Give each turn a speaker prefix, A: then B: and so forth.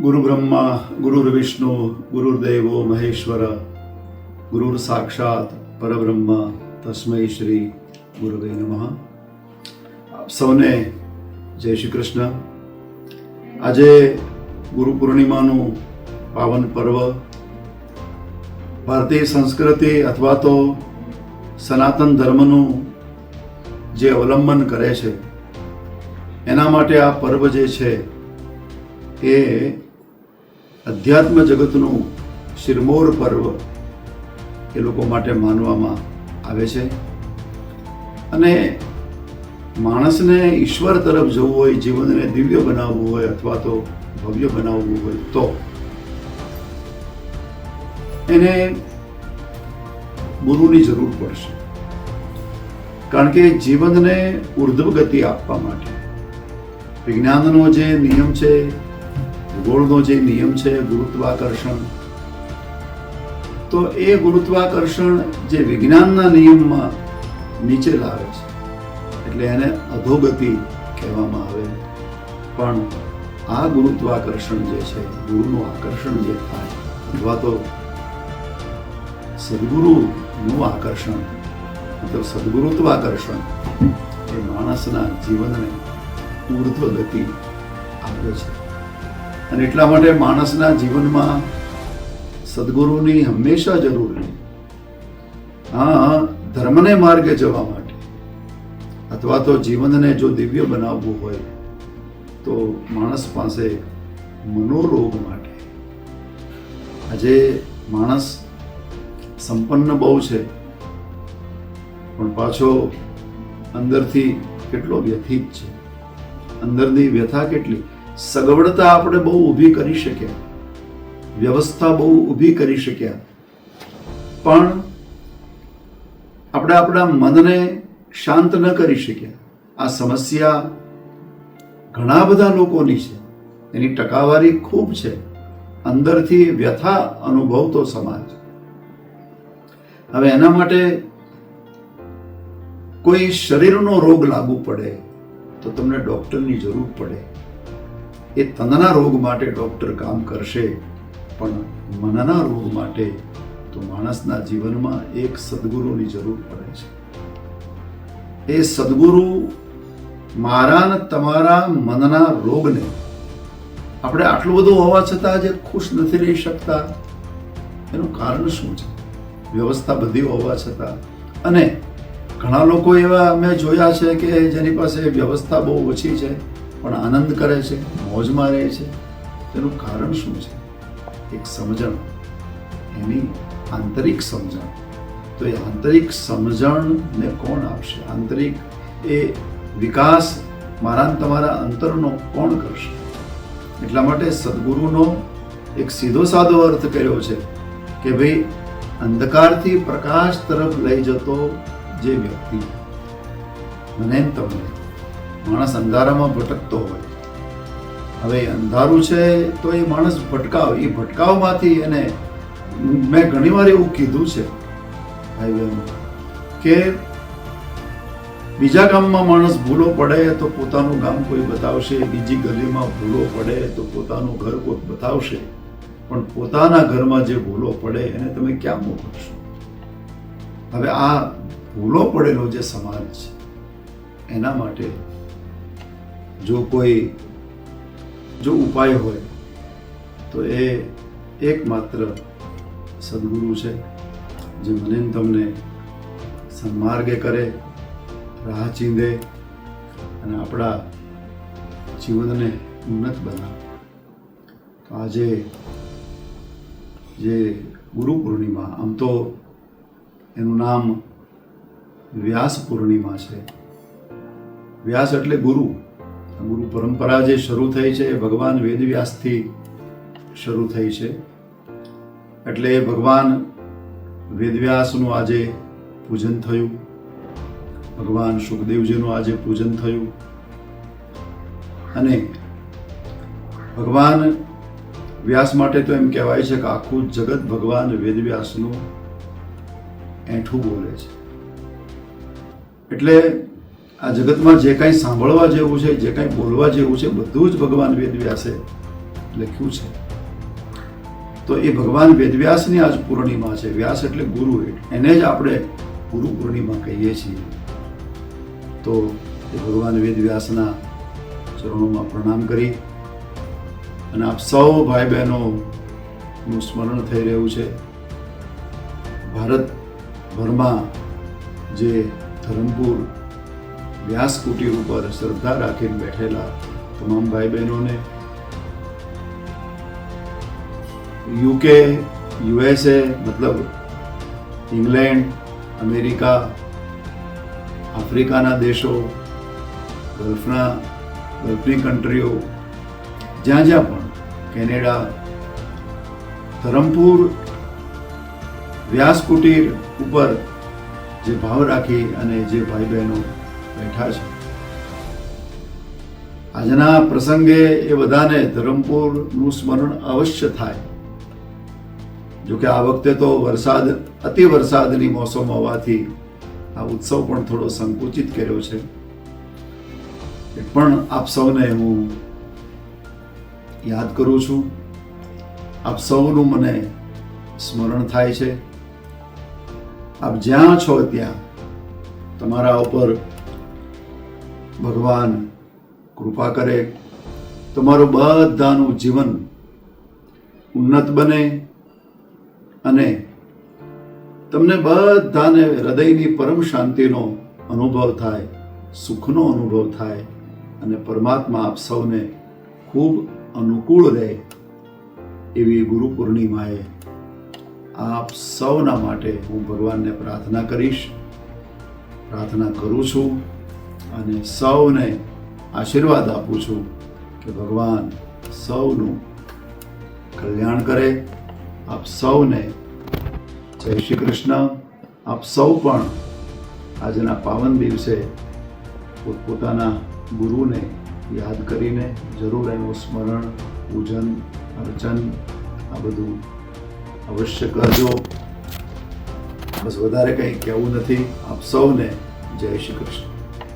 A: ગુરુ બ્રહ્મા ગુરુર વિષ્ણુ ગુરુર્દેવો મહેશ્વર ગુરુર સાક્ષાત પરબ્રહ્મા તસ્મૈ શ્રી ગુરુવે નમઃ આપ સૌને જય શ્રી કૃષ્ણ આજે ગુરુ પૂર્ણિમાનું પાવન પર્વ ભારતીય સંસ્કૃતિ અથવા તો સનાતન ધર્મનું જે અવલંબન કરે છે એના માટે આ પર્વ જે છે એ અધ્યાત્મ જગતનું શિરમોર પર્વ એ લોકો માટે માનવામાં આવે છે. અને માણસને ઈશ્વર તરફ જવું હોય, જીવનને દિવ્ય બનાવવું હોય અથવા તો ભવ્ય બનાવવું હોય તો. એને ગુરુની જરૂર પડશે. કારણ કે જીવનને ઉર્ધ્વ ગતિ આપવા માટે. વિજ્ઞાનનો જે નિયમ છે ભૂગોળનો જે નિયમ છે, ગુરુત્વાકર્ષણ. તો એ ગુરુત્વાકર્ષણ જે વિજ્ઞાનના નિયમમાં નીચે લાવે છે. એટલે એને અધોગતિ કહેવામાં આવે. પણ આ ગુરુત્વાકર્ષણ જે છે ગુરુનું આકર્ષણ જે થાય, અથવા તો સદગુરુનું આકર્ષણ, મતલબ સદગુરુત્વાકર્ષણ, એ માણસના જીવનને ઉર્ધ્વ ગતિ આપે છે. અને એટલા માટે માણસના જીવનમાં સદગુરુની હંમેશા જરૂર છે. હા ધર્મને માર્ગે જવા માટે. અથવા તો જીવનને જો દિવ્ય બનાવવું હોય, તો માણસ પાસે મનોરોગ માટે. આજે માણસ સંપન્ન બહુ છે, પણ પાછો અંદરથી કેટલો વ્યથિત છે? અંદરની વ્યથા કેટલી? સગવડતા આપણે બહુ ઊભી કરી શક્યા. વ્યવસ્થા બહુ ઊભી કરી શક્યા. પણ આપણે આપણા મનને શાંત ન કરી શક્યા. આ સમસ્યા ઘણા બધા લોકોની છે. એની ટકાવારી ખૂબ છે. અંદરથી વ્યથા અનુભવતો સમાજ. હવે એના માટે કોઈ શરીરનો રોગ લાગુ પડે તો તમને ડોક્ટરની જરૂર પડે. એ તનના રોગ માટે ડોક્ટર કામ કરશે. પણ મનના રોગ માટે તો માણસના જીવનમાં એક સદગુરુની જરૂર પડે છે. એ સદગુરુ મારા ને તમારા મનના રોગને આપણે આટલું બધું હોવા છતાં જે ખુશ નથી રહી શકતા. એનું કારણ શું છે? વ્યવસ્થા બધી હોવા છતાં. અને ઘણા લોકો એવા મેં જોયા છે કે જેની પાસે વ્યવસ્થા બહુ ઓછી છે. પણ આનંદ કરે છે, મોજમાં રહે છે. તેનું કારણ શું છે? એક સમજણ. એની આંતરિક સમજણ. તો એ આંતરિક સમજણને કોણ આપશે? આંતરિક એ વિકાસ મારા તમારા અંતરનો કોણ કરશે? એટલા માટે સદગુરુનો એક સીધો સાદો અર્થ કર્યો છે કે ભાઈ અંધકારથી પ્રકાશ તરફ લઈ જતો જે વ્યક્તિ. મને તમને માણસ અંધારામાં ભટકતો હોય. હવે અંધારું છે તો એ માણસ ભટકાવ, એ ભટકાવમાંથી એને મેં ઘણીવાર એવું કીધું છે બહેનો કે બીજા ગામમાં માણસ ભૂલો પડે તો પોતાનું ગામ કોઈ બતાવશે, બીજી ગલીમાં ભૂલો પડે તો પોતાનું ઘર કોઈ બતાવશે. પણ પોતાના ઘરમાં જે ભૂલો પડે એને તમે ક્યાં મોકલશો? હવે આ ભૂલો પડેલો જે સમાજ છે, એના માટે જો કોઈ, જો ઉપાય હોય, તો એ એકમાત્ર સદગુરુ છે, જે મને તમને સન્માર્ગે કરે, રાહ ચીંધે અને આપણા જીવનને ઉન્નત બનાવે. તો આજે જે ગુરુ પૂર્ણિમા, આમ તો એનું નામ વ્યાસ પૂર્ણિમા છે. વ્યાસ એટલે ગુરુ. ગુરુ પરંપરા જે શરૂ થઈ છે ભગવાન વેદવ્યાસથી શરૂ થઈ છે. એટલે ભગવાન વેદવ્યાસનું આજે પૂજન થયું. ભગવાન સુખદેવજીનું આજે પૂજન થયું. અને ભગવાન વ્યાસ માટે તો એમ કહેવાય છે કે આખું જગત ભગવાન વેદવ્યાસનું એઠું બોલે છે. એટલે આ જગતમાં જે કાંઈ સાંભળવા જેવું છે, જે કાંઈ બોલવા જેવું છે, બધું જ ભગવાન વેદવ્યાસે લખ્યું છે. તો એ ભગવાન વેદવ્યાસની આજ પૂર્ણિમા છે. વ્યાસ એટલે ગુરુ એને જ આપણે ગુરુ પૂર્ણિમા કહીએ છીએ. તો એ ભગવાન વેદવ્યાસના ચરણોમાં પ્રણામ કરી. અને આપ સૌ ભાઈ બહેનોનું સ્મરણ થઈ રહ્યું છે. ભારતભરમાં જે ધરમપુર વ્યાસ કુટીર ઉપર શ્રદ્ધા રાખીને બેઠેલા તમામ ભાઈ બહેનોને યુકે યુએસએ મતલબ ઇંગ્લેન્ડ, અમેરિકા, આફ્રિકાના દેશો, ગલ્ફના, ગલ્ફની કન્ટ્રીઓ જ્યાં જ્યાં પણ કેનેડા, ધરમપુર, વ્યાસ કુટીર ઉપર જે ભાવ રાખી અને જે ભાઈ બહેનો બેઠા છે. આજના પ્રસંગે એ બધાને ધરમપુરનું સ્મરણ અવશ્ય થાય. જો કે આ વખતે તો વરસાદ, અતિ વરસાદની મોસમ હોવાથી આ ઉત્સવ પણ થોડો સંકુચિત કર્યો છે. પણ આપ સૌને હું યાદ કરું છું. આપ સૌનું મને સ્મરણ થાય છે. આપ જ્યાં છો ત્યાં તમારા ઉપર ભગવાન, કૃપા કરે. તમારું બધાનું જીવન ઉન્નત બને અને તમને બધાને હૃદયની પરમ શાંતિનો અનુભવ થાય, સુખનો અનુભવ થાય અને પરમાત્મા આપ સૌને ખૂબ અનુકૂળ રહે એવી ગુરુ પૂર્ણિમાએ આપ સૌના માટે હું ભગવાનને પ્રાર્થના કરીશ. પ્રાર્થના કરું છું. અને સૌને આશીર્વાદ આપું છું કે ભગવાન સૌનું કલ્યાણ કરે. આપ સૌને જય શ્રી કૃષ્ણ. આપ સૌ પણ આજના પાવન દિવસે પોતપોતાના ગુરુને યાદ કરીને જરૂર એનું સ્મરણ, પૂજન, અર્ચન આ બધું અવશ્ય કરજો. બસ વધારે કંઈ કહેવું નથી. આપ સૌને જય શ્રી કૃષ્ણ.